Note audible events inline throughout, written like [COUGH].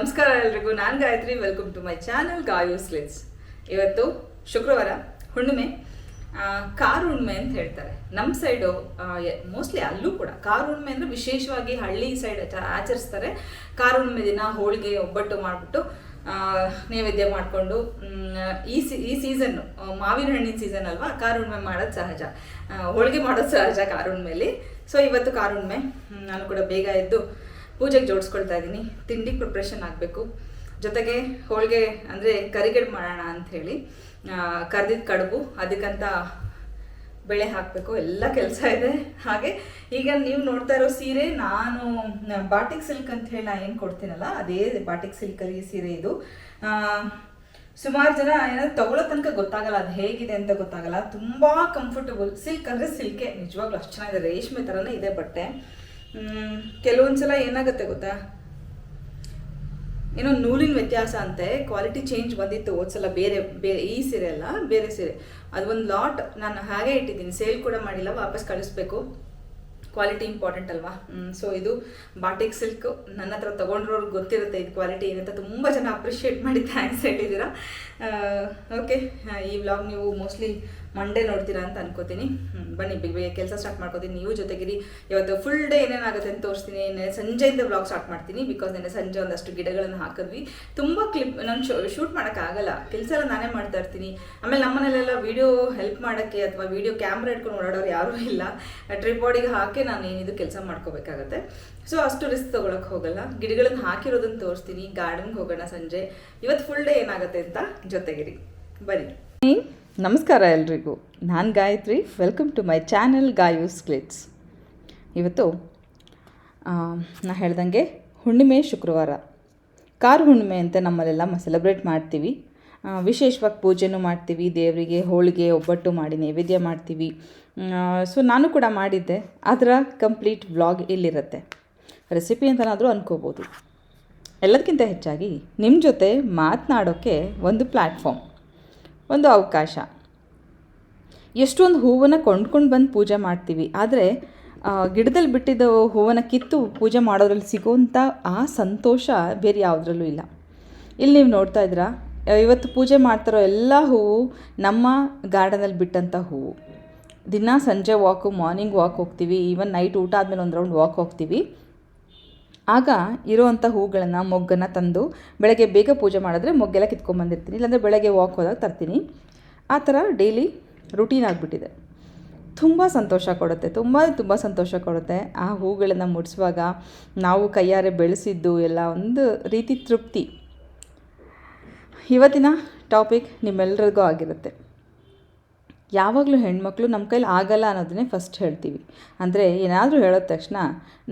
ನಮಸ್ಕಾರ ಎಲ್ರಿಗೂ, ನಾನು Gayatri welcome to my channel Gayu slits ಇವತ್ತು ಶುಕ್ರವಾರ, ಹುಣ್ಣಿಮೆ ಕಾರು ಹುಣ್ಣಿಮೆ ಅಂತ ಹೇಳ್ತಾರೆ. ನಮ್ಮ ಸೈಡು ಮೋಸ್ಟ್ಲಿ ಅಲ್ಲೂ ಕೂಡ ಕಾರು ಹುಣ್ಣಿಮೆ ಅಂದರೆ ವಿಶೇಷವಾಗಿ ಹಳ್ಳಿ ಸೈಡ್ ಆಚರಿಸ್ತಾರೆ. ಕಾರು ಹುಣ್ಣಿಮೆ ದಿನ ಹೋಳಿಗೆ, ಒಬ್ಬಟ್ಟು ಮಾಡಿಬಿಟ್ಟು ನೈವೇದ್ಯ ಮಾಡಿಕೊಂಡು ಈ ಸಿ, ಈ ಸೀಸನ್ನು ಮಾವಿನ ಹಣ್ಣಿನ ಸೀಸನ್ ಅಲ್ವಾ, ಕಾರು ಹುಣ್ಣಿಮೆ ಮಾಡೋದು ಸಹಜ. ಹೋಳಿಗೆ ಮಾಡೋದು ಸಹಜ ಕಾರು ಹುಣ್ಣಿಮೆಲಿ. ಸೊ ಇವತ್ತು ಕಾರು ಹುಣ್ಣಿಮೆ ನಾನು ಕೂಡ ಬೇಗ ಎದ್ದು ಪೂಜೆಗೆ ಜೋಡಿಸ್ಕೊಳ್ತಾ ಇದ್ದೀನಿ. ತಿಂಡಿ ಪ್ರಿಪ್ರೇಷನ್ ಆಗಬೇಕು. ಜೊತೆಗೆ ಹೋಳಿಗೆ ಅಂದರೆ ಕರಿಗೆಡ್ ಮಾಡೋಣ ಅಂತ ಹೇಳಿ ಕರ್ದಿದ್ದ ಕಡುಬು, ಅದಕ್ಕಂತ ಬೆಳೆ ಹಾಕಬೇಕು. ಎಲ್ಲ ಕೆಲಸ ಇದೆ. ಹಾಗೆ ಈಗ ನೀವು ನೋಡ್ತಾ ಇರೋ ಸೀರೆ, ನಾನು ಬಾಟಿಕ್ ಸಿಲ್ಕ್ ಅಂತ ಹೇಳಿ ನಾನು ಏನು ಕೊಡ್ತೀನಲ್ಲ, ಅದೇ ಬಾಟಿಕ್ ಸಿಲ್ಕಲ್ಲಿ ಸೀರೆ ಇದು. ಸುಮಾರು ಜನ ಏನಾದ್ರು ತಗೊಳ್ಳೋ ತನಕ ಗೊತ್ತಾಗಲ್ಲ, ಅದು ಹೇಗಿದೆ ಅಂತ ಗೊತ್ತಾಗಲ್ಲ. ತುಂಬ ಕಂಫರ್ಟಬಲ್ ಸಿಲ್ಕ್ ಅಂದರೆ ಸಿಲ್ಕೆ ನಿಜವಾಗ್ಲೂ ಅಷ್ಟು ಚೆನ್ನಾಗಿದೆ. ರೇಷ್ಮೆ ಥರನೇ ಇದೆ ಬಟ್ಟೆ. ಮ್, ಕೆಲವೊಂದ್ಸಲ ಏನಾಗುತ್ತೆ ಗೊತ್ತಾ? ಏನೋ ನೂಲಿನ ವ್ಯತ್ಯಾಸ ಅಂತೆ ಕ್ವಾಲಿಟಿ ಚೇಂಜ್ ಬಂದಿತ್ತು ಹೋದ್ಸಲ ಬೇರೆ ಬೇರೆ ಈ ಸೀರೆ ಅಲ್ಲ ಬೇರೆ ಸೀರೆ. ಅದೊಂದು ಲಾಟ್ ನಾನು ಹಾಗೆ ಇಟ್ಟಿದ್ದೀನಿ ಸೇಲ್ ಕೂಡ ಮಾಡಿಲ್ಲ ವಾಪಸ್ ಕಳಿಸ್ಬೇಕು. ಕ್ವಾಲಿಟಿ ಇಂಪಾರ್ಟೆಂಟ್ ಅಲ್ವಾ? ಸೊ ಇದು ಬಾಟಿಕ್ ಸಿಲ್ಕ್ ನನ್ನ ಹತ್ರ ತೊಗೊಂಡ್ರವ್ರಿಗೆ ಗೊತ್ತಿರುತ್ತೆ ಇದು ಕ್ವಾಲಿಟಿ ಏನಂತ ತುಂಬ ಜನ ಅಪ್ರಿಷಿಯೇಟ್ ಮಾಡಿ ಥ್ಯಾಂಕ್ಸ್ ಹೇಳಿದ್ದೀರಾ. ಓಕೆ ಈ ವ್ಲಾಗ್ ನೀವು ಮೋಸ್ಟ್ಲಿ ಮಂಡೇ ನೋಡ್ತೀರಾ ಅಂತ ಅನ್ಕೋತೀನಿ. ಬನ್ನಿ, ಬಿಗ್ ಬೇಗ ಕೆಲಸ ಸ್ಟಾರ್ಟ್ ಮಾಡ್ಕೋತೀನಿ. ನೀವು ಜೊತೆಗಿರಿ. ಇವತ್ತು ಫುಲ್ ಡೇ ಏನೇನಾಗುತ್ತೆ ಅಂತ ತೋರಿಸ್ತೀನಿ. ಸಂಜೆಯಿಂದ ಬ್ಲಾಗ್ ಸ್ಟಾರ್ಟ್ ಮಾಡ್ತೀನಿ ಬಿಕಾಸ್ ನೆನೆ ಸಂಜೆ ಒಂದಷ್ಟು ಗಿಡಗಳನ್ನು ಹಾಕಿದ್ವಿ. ತುಂಬ ಕ್ಲಿಪ್ ನಾನು ಶೂಟ್ ಮಾಡೋಕ್ಕಾಗಲ್ಲ. ಕೆಲಸ ಎಲ್ಲ ನಾನೇ ಮಾಡ್ತಾ ಇರ್ತೀನಿ. ಆಮೇಲೆ ನಮ್ಮನೇಲೆಲ್ಲ ವೀಡಿಯೋ ಹೆಲ್ಪ್ ಮಾಡೋಕ್ಕೆ ಅಥವಾ ವೀಡಿಯೋ ಕ್ಯಾಮ್ರಾ ಇಟ್ಕೊಂಡು ಓಡಾಡೋರು ಯಾರೂ ಇಲ್ಲ. ಟ್ರಿಪಾಡಿಗೆ ಹಾಕಿ ನಾನು ಏನಿದು ಕೆಲಸ ಮಾಡ್ಕೋಬೇಕಾಗತ್ತೆ. ಸೊ ಅಷ್ಟು ರಿಸ್ಕ್ ತೊಗೊಳಕ್ಕೆ ಹೋಗಲ್ಲ. ಗಿಡಗಳನ್ನು ಹಾಕಿರೋದನ್ನು ತೋರಿಸ್ತೀನಿ. ಗಾರ್ಡನ್ಗೆ ಹೋಗೋಣ ಸಂಜೆ. ಇವತ್ತು ಫುಲ್ ಡೇ ಏನಾಗುತ್ತೆ ಅಂತ ಜೊತೆಗಿರಿ. ಬನ್ನಿ. ನಮಸ್ಕಾರ ಎಲ್ರಿಗೂ. ನಾನು Gayatri. Welcome to my channel Gayu's ಕ್ಲಿಟ್ಸ್ ಇವತ್ತು ನಾ ಹೇಳ್ದಂಗೆ ಹುಣ್ಣಿಮೆ, ಶುಕ್ರವಾರ. ಕಾರ್ ಹುಣ್ಣಿಮೆ ಅಂತ ನಮ್ಮಲ್ಲೆಲ್ಲ ಸೆಲೆಬ್ರೇಟ್ ಮಾಡ್ತೀವಿ. ವಿಶೇಷವಾಗಿ ಪೂಜೆನೂ ಮಾಡ್ತೀವಿ, ದೇವರಿಗೆ ಹೋಳಿಗೆ, ಒಬ್ಬಟ್ಟು ಮಾಡಿ ನೈವೇದ್ಯ ಮಾಡ್ತೀವಿ. ಸೊ ನಾನು ಕೂಡ ಮಾಡಿದ್ದೆ. ಅದರ ಕಂಪ್ಲೀಟ್ ವ್ಲಾಗ್ ಇಲ್ಲಿರುತ್ತೆ. ರೆಸಿಪಿ ಅಂತನಾದರೂ ಅನ್ಕೋಬೋದು. ಎಲ್ಲದಕ್ಕಿಂತ ಹೆಚ್ಚಾಗಿ ನಿಮ್ಮ ಜೊತೆ ಮಾತನಾಡೋಕ್ಕೆ ಒಂದು ಪ್ಲ್ಯಾಟ್ಫಾರ್ಮ್ ಒಂದು ಅವಕಾಶ. ಎಷ್ಟೊಂದು ಹೂವನ್ನು ಕೊಂಡ್ಕೊಂಡು ಬಂದು ಪೂಜೆ ಮಾಡ್ತೀವಿ. ಆದರೆ ಗಿಡದಲ್ಲಿ ಬಿಟ್ಟಿದ್ದ ಹೂವನ್ನು ಕಿತ್ತು ಪೂಜೆ ಮಾಡೋದ್ರಲ್ಲಿ ಸಿಗುವಂಥ ಆ ಸಂತೋಷ ಬೇರೆ ಯಾವುದ್ರಲ್ಲೂ ಇಲ್ಲ. ಇಲ್ಲಿ ನೀವು ನೋಡ್ತಾ ಇದ್ದೀರಾ ಇವತ್ತು ಪೂಜೆ ಮಾಡ್ತಾರೋ ಎಲ್ಲ ಹೂವು ನಮ್ಮ ಗಾರ್ಡನಲ್ಲಿ ಬಿಟ್ಟಂಥ ಹೂವು. ದಿನ ಸಂಜೆ ವಾಕು, ಮಾರ್ನಿಂಗ್ ವಾಕ್ ಹೋಗ್ತೀವಿ. ಈವನ್ ನೈಟ್ ಊಟ ಆದಮೇಲೆ ಒಂದು ರೌಂಡ್ ವಾಕ್ ಹೋಗ್ತೀವಿ. ಆಗ ಇರುವಂಥ ಹೂಗಳನ್ನು, ಮೊಗ್ಗನ್ನು ತಂದು ಬೆಳಗ್ಗೆ ಬೇಗ ಪೂಜೆ ಮಾಡಿದ್ರೆ ಮೊಗ್ಗೆಲ್ಲ ಕಿತ್ಕೊಂಡ್ಬಂದಿರ್ತೀನಿ ಇಲ್ಲಾಂದರೆ ಬೆಳಗ್ಗೆ ವಾಕ್ ಹೋದಾಗ ತರ್ತೀನಿ. ಆ ಥರ ಡೈಲಿ ರುಟೀನ್ ಆಗಿಬಿಟ್ಟಿದೆ. ತುಂಬ ಸಂತೋಷ ಕೊಡುತ್ತೆ. ತುಂಬ ತುಂಬ ಸಂತೋಷ ಕೊಡುತ್ತೆ. ಆ ಹೂಗಳನ್ನು ಮುಡಿಸುವಾಗ ನಾವು ಕೈಯಾರೆ ಬೆಳೆಸಿದ್ದು ಎಲ್ಲ ಒಂದು ರೀತಿ ತೃಪ್ತಿ. ಇವತ್ತಿನ ಟಾಪಿಕ್ ನಿಮ್ಮೆಲ್ಲರಿಗೂ ಆಗಿರುತ್ತೆ. ಯಾವಾಗಲೂ ಹೆಣ್ಮಕ್ಳು ನಮ್ಮ ಕೈಲಿ ಆಗಲ್ಲ ಅನ್ನೋದನ್ನೇ ಫಸ್ಟ್ ಹೇಳ್ತೀವಿ. ಅಂದರೆ ಏನಾದರೂ ಹೇಳೋದ ತಕ್ಷಣ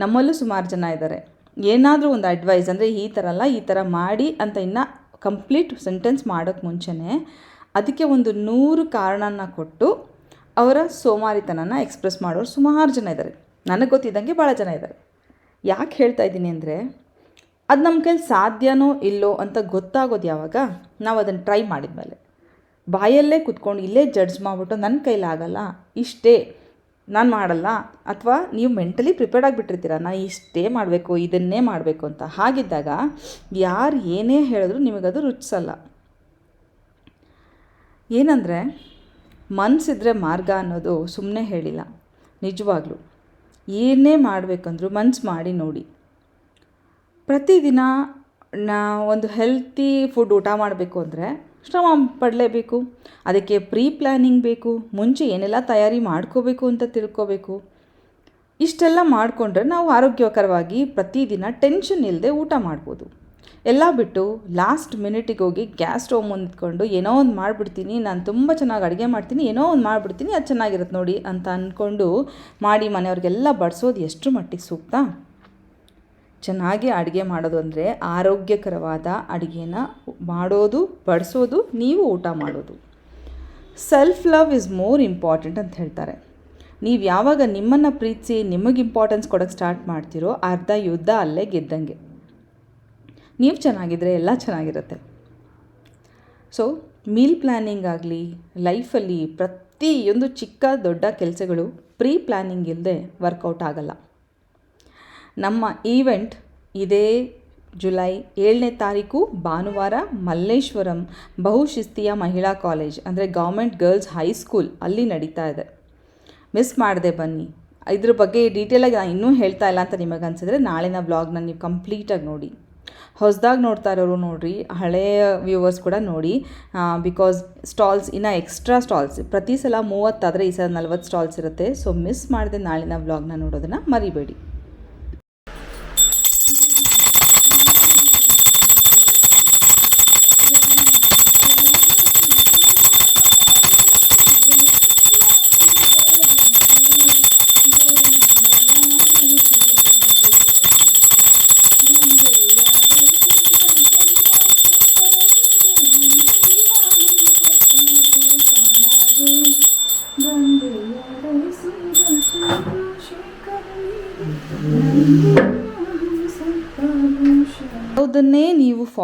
ನಮ್ಮಲ್ಲೂ ಸುಮಾರು ಜನ ಇದ್ದಾರೆ ಏನಾದರೂ ಒಂದು ಅಡ್ವೈಸ್ ಅಂದರೆ ಈ ಥರ ಅಲ್ಲ, ಈ ಥರ ಮಾಡಿ ಅಂತ ಇನ್ನು ಕಂಪ್ಲೀಟ್ ಸೆಂಟೆನ್ಸ್ ಮಾಡೋಕ್ಕೆ ಮುಂಚೆನೇ ಅದಕ್ಕೆ ಒಂದು ನೂರು ಕಾರಣನ ಕೊಟ್ಟು ಅವರ ಸೋಮಾರಿತನನ ಎಕ್ಸ್ಪ್ರೆಸ್ ಮಾಡೋರು ಸುಮಾರು ಜನ ಇದ್ದಾರೆ ನನಗೆ ಗೊತ್ತಿದ್ದಂಗೆ ಭಾಳ ಜನ ಇದ್ದಾರೆ ಯಾಕೆ ಹೇಳ್ತಾ ಇದ್ದೀನಿ ಅಂದರೆ ಅದು ನಮ್ಮ ಕೈಲಿ ಸಾಧ್ಯನೋ ಇಲ್ಲೋ ಅಂತ ಗೊತ್ತಾಗೋದು ಯಾವಾಗ? ನಾವು ಅದನ್ನು ಟ್ರೈ ಮಾಡಿದ ಮೇಲೆ ಬಾಯಲ್ಲೇ ಕುತ್ಕೊಂಡು ಇಲ್ಲೇ ಜಡ್ಜ್ ಮಾಡಿಬಿಟ್ಟು ನನ್ನ ಕೈಲಾಗಲ್ಲ ಇಷ್ಟೇ. ನಾನು ಮಾಡಲ್ಲ. ಅಥವಾ ನೀವು ಮೆಂಟಲಿ ಪ್ರಿಪೇರ್ಡ್ ಆಗಿಬಿಟ್ಟಿರ್ತೀರ ನಾನು ಇಷ್ಟೇ ಮಾಡಬೇಕು, ಇದನ್ನೇ ಮಾಡಬೇಕು ಅಂತ. ಹಾಗಿದ್ದಾಗ ಯಾರು ಏನೇ ಹೇಳಿದ್ರು ನಿಮಗದು ರುಚಿಸಲ್ಲ. ಏನಂದರೆ ಮನಸ್ಸಿದ್ರೆ ಮಾರ್ಗ ಅನ್ನೋದು ಸುಮ್ಮನೆ ಹೇಳಿಲ್ಲ. ನಿಜವಾಗ್ಲೂ. ಏನೇ ಮಾಡಬೇಕಂದ್ರೂ ಮನ್ಸು ಮಾಡಿ ನೋಡಿ. ಪ್ರತಿದಿನ ನಾ ಒಂದು ಹೆಲ್ತಿ ಫುಡ್ ಊಟ ಮಾಡಬೇಕು ಅಂದರೆ ಶ್ರಮ ಪಡಲೇಬೇಕು. ಅದಕ್ಕೆ ಪ್ರೀ ಪ್ಲ್ಯಾನಿಂಗ್ ಬೇಕು. ಮುಂಚೆ ಏನೆಲ್ಲ ತಯಾರಿ ಮಾಡ್ಕೋಬೇಕು ಅಂತ ತಿಳ್ಕೋಬೇಕು. ಇಷ್ಟೆಲ್ಲ ಮಾಡಿಕೊಂಡ್ರೆ ನಾವು ಆರೋಗ್ಯಕರವಾಗಿ ಪ್ರತಿದಿನ ಟೆನ್ಷನ್ ಇಲ್ಲದೆ ಊಟ ಮಾಡ್ಬೋದು. ಎಲ್ಲ ಬಿಟ್ಟು ಲಾಸ್ಟ್ ಮಿನಿಟಿಗೆ ಹೋಗಿ ಗ್ಯಾಸ್ ಸ್ಟವ್ ಮುಂದ್ಕೊಂಡು ಏನೋ ಒಂದು ಮಾಡಿಬಿಡ್ತೀನಿ, ನಾನು ತುಂಬ ಚೆನ್ನಾಗಿ ಅಡುಗೆ ಮಾಡ್ತೀನಿ, ಏನೋ ಒಂದು ಮಾಡಿಬಿಡ್ತೀನಿ, ಅದು ಚೆನ್ನಾಗಿರುತ್ತೆ ನೋಡಿ ಅಂತ ಅಂದ್ಕೊಂಡು ಮಾಡಿ ಮನೆಯವ್ರಿಗೆಲ್ಲ ಬಡಿಸೋದು ಎಷ್ಟು ಮಟ್ಟಿಗೆ ಸೂಕ್ತ? ಚೆನ್ನಾಗಿ ಅಡುಗೆ ಮಾಡೋದು ಅಂದರೆ ಆರೋಗ್ಯಕರವಾದ ಅಡುಗೆನ ಮಾಡೋದು, ಬಡಿಸೋದು, ನೀವು ಊಟ ಮಾಡೋದು. Self love is more important ಅಂತ ಹೇಳ್ತಾರೆ. ನೀವು ಯಾವಾಗ ನಿಮ್ಮನ್ನು ಪ್ರೀತಿಸಿ ನಿಮಗೆ ಇಂಪಾರ್ಟೆನ್ಸ್ ಕೊಡೋಕ್ಕೆ ಸ್ಟಾರ್ಟ್ ಮಾಡ್ತೀರೋ ಅರ್ಧ ಯುದ್ಧ ಅಲ್ಲೇ ಗೆದ್ದಂಗೆ. ನೀವು ಚೆನ್ನಾಗಿದ್ದರೆ ಎಲ್ಲ ಚೆನ್ನಾಗಿರುತ್ತೆ. ಸೊ ಮೀಲ್ ಪ್ಲ್ಯಾನಿಂಗ್ ಆಗಲಿ ಲೈಫಲ್ಲಿ ಪ್ರತಿಯೊಂದು ಚಿಕ್ಕ, ದೊಡ್ಡ ಕೆಲಸಗಳು ಪ್ರೀ ಪ್ಲ್ಯಾನಿಂಗ್ ಇಲ್ಲದೆ ವರ್ಕೌಟ್ ಆಗಲ್ಲ. ನಮ್ಮ ಈವೆಂಟ್ ಇದೇ ಜುಲೈ ಏಳನೇ ತಾರೀಕು ಭಾನುವಾರ ಮಲ್ಲೇಶ್ವರಂ ಬಹುಶಿಸ್ತಿಯ ಮಹಿಳಾ ಕಾಲೇಜ್, ಅಂದರೆ ಗೌರ್ಮೆಂಟ್ ಗರ್ಲ್ಸ್ ಹೈಸ್ಕೂಲ್ ಅಲ್ಲಿ ನಡೀತಾ ಇದೆ. ಮಿಸ್ ಮಾಡದೆ ಬನ್ನಿ. ಇದ್ರ ಬಗ್ಗೆ ಡೀಟೇಲಾಗಿ ನಾನು ಇನ್ನೂ ಹೇಳ್ತಾ ಇಲ್ಲ ಅಂತ ನಿಮಗೆ ಅನಿಸಿದ್ರೆ ನಾಳಿನ ಬ್ಲಾಗ್ನ ನೀವು ಕಂಪ್ಲೀಟಾಗಿ ನೋಡಿ. ಹೊಸದಾಗಿ ನೋಡ್ತಾ ಇರೋರು ನೋಡಿರಿ ಹಳೆಯ ವ್ಯೂವರ್ಸ್ ಕೂಡ ನೋಡಿ. ಬಿಕಾಸ್ ಸ್ಟಾಲ್ಸ್ ಇನ್ನು ಎಕ್ಸ್ಟ್ರಾ ಸ್ಟಾಲ್ಸ್ ಪ್ರತಿ ಸಲ ಮೂವತ್ತಾದರೆ ಈ ಸಲ ನಲ್ವತ್ತು ಸ್ಟಾಲ್ಸ್ ಇರುತ್ತೆ. ಸೊ ಮಿಸ್ ಮಾಡದೆ ನಾಳಿನ ಬ್ಲಾಗ್ನ ನೋಡೋದನ್ನು ಮರಿಬೇಡಿ.